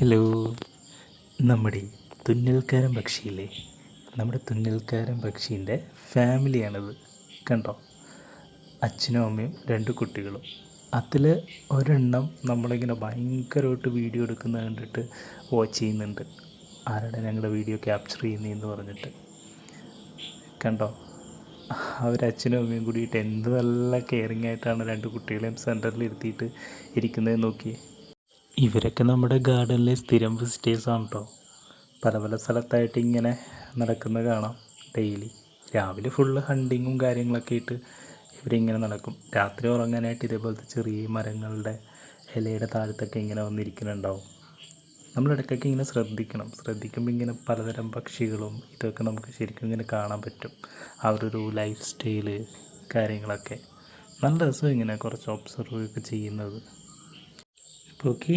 Hello നമ്മുടെ തുന്നൽക്കാരൻ പക്ഷിയില്ലേ നമ്മുടെ തുന്നൽക്കാരൻ പക്ഷീന്റെ ഫാമിലിയാണിത്. കണ്ടോ? അച്ഛനും അമ്മയും രണ്ട് കുട്ടികളും. അതിൽ ഒരെണ്ണം നമ്മളിങ്ങനെ ഭയങ്കരമായിട്ട് വീഡിയോ എടുക്കുന്നത് കണ്ടിട്ട് വാച്ച് ചെയ്യുന്നുണ്ട്. ആരുടെ ഞങ്ങളുടെ വീഡിയോ ക്യാപ്ചർ ചെയ്യുന്നതെന്ന് പറഞ്ഞിട്ട്. കണ്ടോ? അവരച്ഛനും അമ്മയും കൂടിയിട്ട് എന്ത് നല്ല കെയറിങ് ആയിട്ടാണ് രണ്ട് കുട്ടികളെയും സെന്ററിൽ ഇരുത്തിയിട്ട് ഇരിക്കുന്നത് നോക്കി ഇവരൊക്കെ നമ്മുടെ ഗാർഡനിലെ സ്ഥിരം വിസിറ്റേഴ്സാണ് കേട്ടോ പല പല സ്ഥലത്തായിട്ട് ഇങ്ങനെ നടക്കുന്നത് കാണാം. ഡെയിലി രാവിലെ ഫുള്ള് ഹണ്ടിങ്ങും കാര്യങ്ങളൊക്കെ ആയിട്ട് ഇവരിങ്ങനെ നടക്കും. രാത്രി ഉറങ്ങാനായിട്ട് ഇതേപോലത്തെ ചെറിയ മരങ്ങളുടെ ഇലയുടെ താഴത്തൊക്കെ ഇങ്ങനെ വന്നിരിക്കുന്നുണ്ടാവും. നമ്മൾ ഇടയ്ക്കൊക്കെ ഇങ്ങനെ ശ്രദ്ധിക്കണം. ശ്രദ്ധിക്കുമ്പോൾ ഇങ്ങനെ പലതരം പക്ഷികളും ഇതൊക്കെ നമുക്ക് ശരിക്കും ഇങ്ങനെ കാണാൻ പറ്റും. അവരൊരു ലൈഫ് സ്റ്റൈൽ കാര്യങ്ങളൊക്കെ. നല്ല രസം ഇങ്ങനെ കുറച്ച് ഒബ്സർവ് ഒക്കെ ചെയ്യുന്നത്. क्योंकि